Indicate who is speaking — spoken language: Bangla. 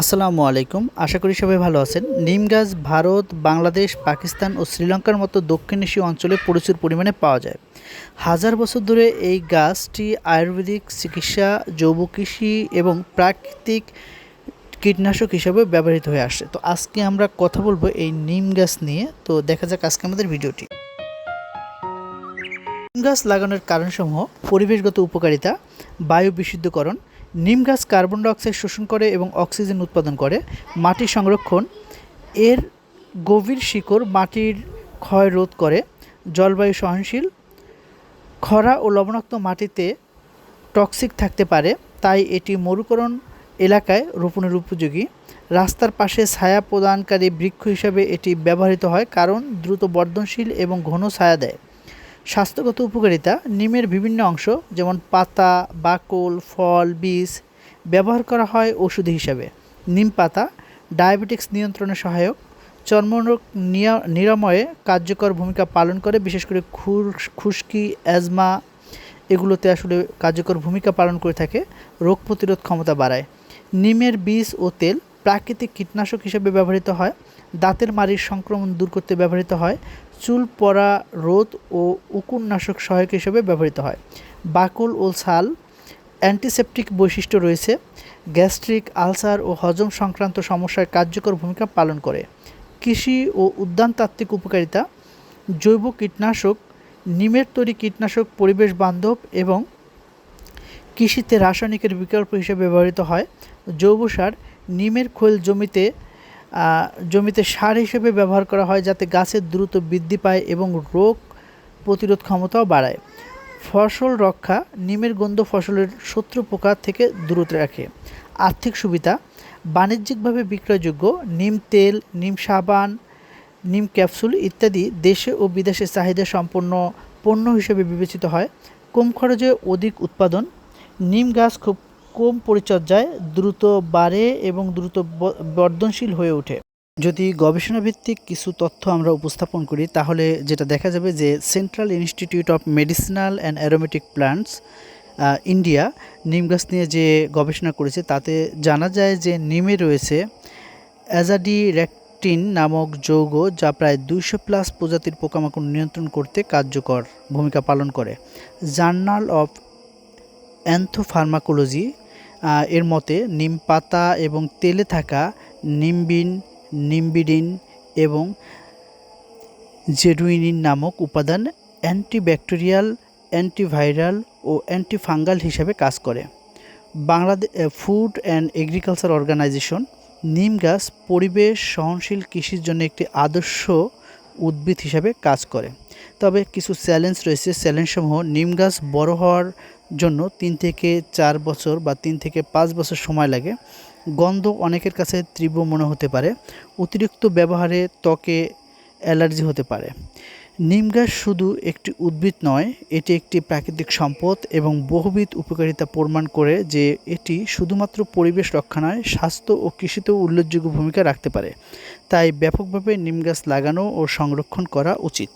Speaker 1: আসসালামু আলাইকুম। আশা করি সবাই ভালো আছেন। নিম গাছ ভারত, বাংলাদেশ, পাকিস্তান ও শ্রীলঙ্কার মতো দক্ষিণ এশীয় অঞ্চলে প্রচুর পরিমাণে পাওয়া যায়। হাজার বছর ধরে এই গাছটি আয়ুর্বেদিক চিকিৎসা, জৈব কৃষি এবং প্রাকৃতিক কীটনাশক হিসেবে ব্যবহৃত হয়ে আসছে। তো আজকে আমরা কথা বলব এই নিম গাছ নিয়ে। তো দেখা যাক আজকে আমাদের ভিডিওটি। নিম গাছ লাগানোর কারণসমূহ, পরিবেশগত উপকারিতা বায়ু বিশুদ্ধকরণ নিম গাছ কার্বন ডাইঅক্সাইড শোষণ করে এবং অক্সিজেন উৎপাদন করে। মাটি সংরক্ষণ, এর গভীর শিকড় মাটির ক্ষয় রোধ করে। জলবায়ু সহনশীল, খরা ও লবণাক্ত মাটিতে টক্সিক থাকতে পারে, তাই এটি মরুকরণ এলাকায় রোপণের উপযোগী। রাস্তার পাশে ছায়া প্রদানকারী বৃক্ষ হিসাবে এটি ব্যবহৃত হয়, কারণ দ্রুত বর্ধনশীল এবং ঘন ছায়া দেয়। স্বাস্থ্যগত উপকারিতা, নিমের বিভিন্ন অংশ, যেমন পাতা, বাকল, ফল, বীজ, ব্যবহার করা হয় ওষুধ হিসাবে। নিম পাতা, ডায়াবেটিক্স নিয়ন্ত্রণে সহায়ক। চর্মরোগ নিরাময়ে কার্যকর ভূমিকা পালন করে, বিশেষ করে খুশকি, অ্যাজমা, এগুলোতে আসলে কার্যকর ভূমিকা পালন করে থাকে, রোগ প্রতিরোধ ক্ষমতা বাড়ায়। নিমের বীজ ও তেল প্রাকৃতিক কীটনাশক হিসেবে ব্যবহৃত হয়। দাঁতের মাড়ির সংক্রমণ দূর করতে ব্যবহৃত হয়। চুল, পড়া রোধ ও উকুননাশক সহায়ক হিসেবে ব্যবহৃত হয়। বাকল ও ছাল, অ্যান্টিসেপটিক বৈশিষ্ট্য রয়েছে। গ্যাস্ট্রিক, আলসার ও হজম সংক্রান্ত সমস্যায় কার্যকর ভূমিকা পালন করে। কৃষি ও উদ্যানতাত্ত্বিক উপকারিতা, জৈব কীটনাশক, নিমের তৈরি কীটনাশক, পরিবেশ বান্ধব এবং কৃষিতে রাসায়নিকের বিকল্প হিসেবে ব্যবহৃত হয়। জৈব সার নিমের খোল জমিতে জমিতে সার হিসেবে ব্যবহার করা হয় যাতে গাছের দ্রুত বৃদ্ধি পায় এবং রোগ প্রতিরোধ ক্ষমতাও বাড়ায়। ফসল রক্ষা নিমের গন্ধ ফসলের শত্রু পোকা থেকে দূরত রাখে। আর্থিক সুবিধা, বাণিজ্যিকভাবে বিক্রয়যোগ্য নিম তেল, নিম সাবান, নিম ক্যাপসুল ইত্যাদি দেশে ও বিদেশে চাহিদা সম্পন্ন পণ্য হিসেবে বিবেচিত হয়। কম খরচে অধিক উৎপাদন, নিম গাছ খুব কম পরিচর্যায় দ্রুত বাড়ে এবং দ্রুত বর্ধনশীল হয়ে ওঠে। যদি গবেষণা ভিত্তিক কিছু তথ্য আমরা উপস্থাপন করি, তাহলে যেটা দেখা যাবে যে central institute of medicinal and aromatic plants India নিম গাছ নিয়ে যে গবেষণা করেছে, তাতে জানা যায় যে নিমে রয়েছে অ্যাজাডিরেকটিন নামক যৌগ যা প্রায় দুইশো প্লাস প্রজাতির পোকামাকড় নিয়ন্ত্রণ করতে কার্যকর ভূমিকা পালন করে। জার্নাল অফ অ্যান্থোফার্মাকোলজি এর মতে নিম পাতা এবং তেলে থাকা নিমবিন, নিম্বিডিন এবং জেডুইনিন নামক উপাদান অ্যান্টিব্যাকটেরিয়াল, অ্যান্টিভাইরাল ও অ্যান্টিফাঙ্গাল হিসেবে কাজ করে। Bangladesh food and agriculture organization নিম গাছ পরিবেশ সহনশীল কৃষির জন্য একটি আদর্শ উদ্ভিদ হিসাবে কাজ করে। তবে কিছু চ্যালেঞ্জ রয়েছে। চ্যালেঞ্জসমূহ নিম গাছ বড় হওয়ার জন্য তিন থেকে চার বছর বা তিন থেকে পাঁচ বছর সময় লাগে। গন্ধ অনেকের কাছে তীব্র মনে হতে পারে। অতিরিক্ত ব্যবহারে ত্বকে অ্যালার্জি হতে পারে। নিম গাছ শুধু একটি উদ্ভিদ নয়, এটি একটি প্রাকৃতিক সম্পদ এবং বহুবিধ উপকারিতা প্রমাণ করে যে এটি শুধুমাত্র পরিবেশ রক্ষা নয়, স্বাস্থ্য ও কৃষিতেও উল্লেখযোগ্য ভূমিকা রাখতে পারে। তাই ব্যাপকভাবে নিম গাছ লাগানো ও সংরক্ষণ করা উচিত।